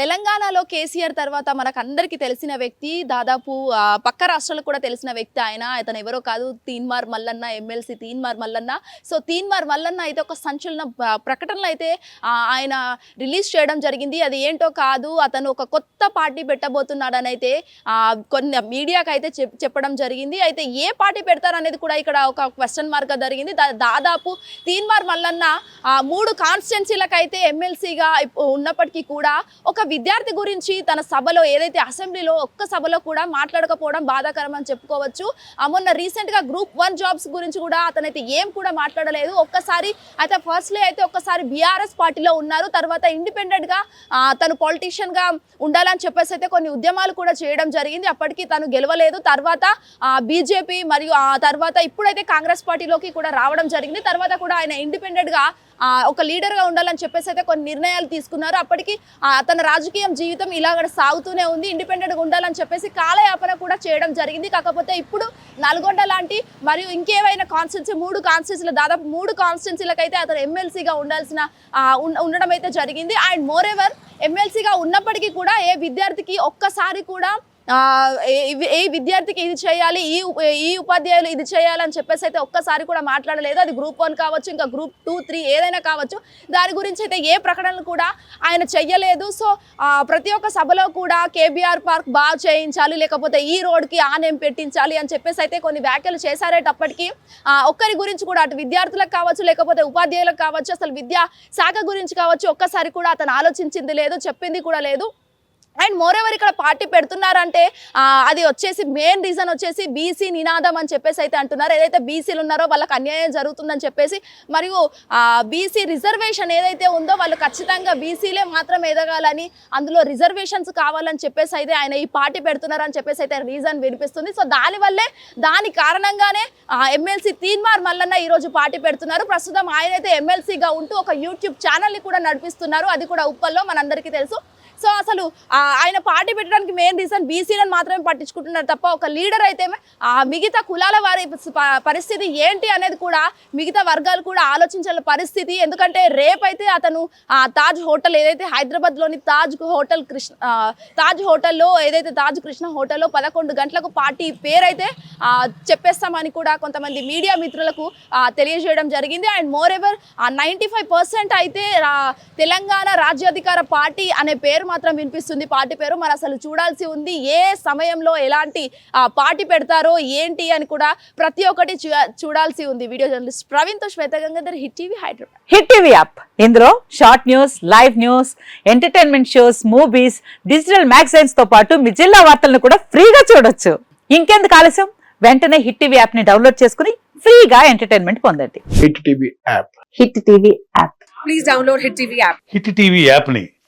తెలంగాణలో కేసీఆర్ తర్వాత మనకు అందరికీ తెలిసిన వ్యక్తి దాదాపు పక్క రాష్ట్రాలకు కూడా తెలిసిన వ్యక్తి ఆయన. అతను ఎవరో కాదు తీన్మార్ మల్లన్న ఎమ్మెల్సీ తీన్మార్ మల్లన్న. సో తీన్మార్ మల్లన్న అయితే ఒక సంచలన ప్రకటనలు అయితే ఆయన రిలీజ్ చేయడం జరిగింది. అది ఏంటో కాదు అతను ఒక కొత్త పార్టీ పెట్టబోతున్నాడని అయితే కొన్ని మీడియాకి అయితే చెప్పడం జరిగింది. అయితే ఏ పార్టీ పెడతారనేది కూడా ఇక్కడ ఒక క్వశ్చన్ మార్క్ జరిగింది. దాదాపు తీన్మార్ మల్లన్న మూడు కాన్స్టిట్యున్సీలకైతే అయితే ఎమ్మెల్సీగా ఉన్నప్పటికీ కూడా ఒక విద్యార్థి గురించి తన సభలో ఏదైతే అసెంబ్లీలో ఒక్క సభలో కూడా మాట్లాడకపోవడం బాధాకరం అని చెప్పుకోవచ్చు. ఆ మొన్న రీసెంట్గా గ్రూప్ వన్ జాబ్స్ గురించి కూడా అతనైతే ఏం కూడా మాట్లాడలేదు. ఒక్కసారి అయితే ఫస్ట్లీ అయితే ఒక్కసారి బీఆర్ఎస్ పార్టీలో ఉన్నారు. తర్వాత ఇండిపెండెంట్గా తను పొలిటీషియన్గా ఉండాలని చెప్పేసి అయితే కొన్ని ఉద్యమాలు కూడా చేయడం జరిగింది. అప్పటికి తను గెలవలేదు. తర్వాత బీజేపీ మరియు ఆ తర్వాత ఇప్పుడైతే కాంగ్రెస్ పార్టీలోకి కూడా రావడం జరిగింది. తర్వాత కూడా ఆయన ఇండిపెండెంట్గా ఒక లీడర్గా ఉండాలని చెప్పేసి అయితే కొన్ని నిర్ణయాలు తీసుకున్నారు. అప్పటికి తన రాజకీయం జీవితం ఇలాగ సాగుతూనే ఉంది. ఇండిపెండెంట్గా ఉండాలని చెప్పేసి కాలయాపన కూడా చేయడం జరిగింది. కాకపోతే ఇప్పుడు నల్గొండ లాంటి మరియు ఇంకేవైనా కాన్స్టిట్యూన్సీ మూడు కాన్స్టిట్యున్సీలు దాదాపు మూడు కాన్స్టిట్యూన్సీలకైతే అతను ఎమ్మెల్సీగా ఉండాల్సిన ఉండడం అయితే జరిగింది. అండ్ మోర్ ఎవర్ ఎమ్మెల్సీగా ఉన్నప్పటికీ కూడా ఏ విద్యార్థికి ఒక్కసారి కూడా ఏ- విద్యార్థికి ఇది చేయాలి ఈ ఈ ఉపాధ్యాయులు ఇది చేయాలని చెప్పేసి అయితే ఒక్కసారి కూడా మాట్లాడలేదు. అది గ్రూప్ వన్ కావచ్చు ఇంకా గ్రూప్ టూ త్రీ ఏదైనా కావచ్చు. దాని గురించి అయితే ఏ ప్రకటనలు కూడా ఆయన చెయ్యలేదు. సో ప్రతి ఒక్క సభలో కూడా కేబీఆర్ పార్క్ బాగా చేయించాలి లేకపోతే ఈ రోడ్కి ఆ నేమ్ పెట్టించాలి అని చెప్పేసి అయితే కొన్ని వ్యాఖ్యలు చేశారేటప్పటికీ ఒక్కరి గురించి కూడా అటు విద్యార్థులకు కావచ్చు లేకపోతే ఉపాధ్యాయులకు కావచ్చు అసలు విద్యా శాఖ గురించి కావచ్చు ఒక్కసారి కూడా అతను ఆలోచించింది లేదు చెప్పింది కూడా లేదు. అండ్ మోర్ ఎవర్ ఇక్కడ పార్టీ పెడుతున్నారంటే అది వచ్చేసి మెయిన్ రీజన్ వచ్చేసి బీసీ నినాదం అని చెప్పేసి అయితే అంటున్నారు. ఏదైతే బీసీలు ఉన్నారో వాళ్ళకి అన్యాయం జరుగుతుందని చెప్పేసి మరియు బీసీ రిజర్వేషన్ ఏదైతే ఉందో వాళ్ళు ఖచ్చితంగా బీసీలే మాత్రం ఎదగాలని అందులో రిజర్వేషన్స్ కావాలని చెప్పేసి అయితే ఆయన ఈ పార్టీ పెడుతున్నారని చెప్పేసి అయితే రీజన్ వినిపిస్తుంది. సో దానివల్లే దాని కారణంగానే ఎమ్మెల్సీ తీన్మార్ మల్లన్న ఈరోజు పార్టీ పెడుతున్నారు. ప్రస్తుతం ఆయన అయితే ఎమ్మెల్సీగా ఉంటూ ఒక యూట్యూబ్ ఛానల్ని కూడా నడిపిస్తున్నారు. అది కూడా ఉప్పల్లో మనందరికీ తెలుసు. సో అసలు ఆయన పార్టీ పెట్టడానికి మెయిన్ రీజన్ బీసీలను మాత్రమే పట్టించుకుంటున్నారు తప్ప ఒక లీడర్ అయితే ఆ మిగతా కులాల వారి పరిస్థితి ఏంటి అనేది కూడా మిగతా వర్గాలు కూడా ఆలోచించాల పరిస్థితి. ఎందుకంటే రేపైతే అతను ఆ తాజ్ హోటల్ ఏదైతే హైదరాబాద్లోని తాజ్ హోటల్ కృష్ణ తాజ్ హోటల్లో ఏదైతే తాజ్ కృష్ణ హోటల్లో పదకొండు గంటలకు పార్టీ పేరైతే చెప్పేస్తామని కూడా కొంతమంది మీడియా మిత్రులకు తెలియజేయడం జరిగింది. And more ever ninety five percent అయితే తెలంగాణ రాజ్యాధికార పార్టీ అనే పేరు మాత్రం వినిపిస్తుంది. పార్టీ పేరు మరి అసలు చూడాల్సి ఉంది. ఏ సమయంలో ఎలాంటి ఆ, పార్టీ పెడతారో ఏంటి అని కూడా ప్రతి ఒక్కటి చూడాల్సి ఉంది. Video journalist ప్రవీణ్తో Shweta Gangadhar Hit TV Hyderabad. Hit TV app. ఇందులో short news live news entertainment shows movies digital మ్యాగజైన్స్తో పాటు మీ జిల్లా వార్తలను కూడా ఫ్రీగా చూడొచ్చు. ఇంకెందుకు ఆలస్యం? వెంటనే హిట్ టీవీ యాప్ని డౌన్లోడ్ చేసుకుని ఫ్రీగా ఎంటర్టైన్మెంట్ పొందండి. Hit TV app. Hit TV app. Please download Hit TV app. Hit TV యాప్ని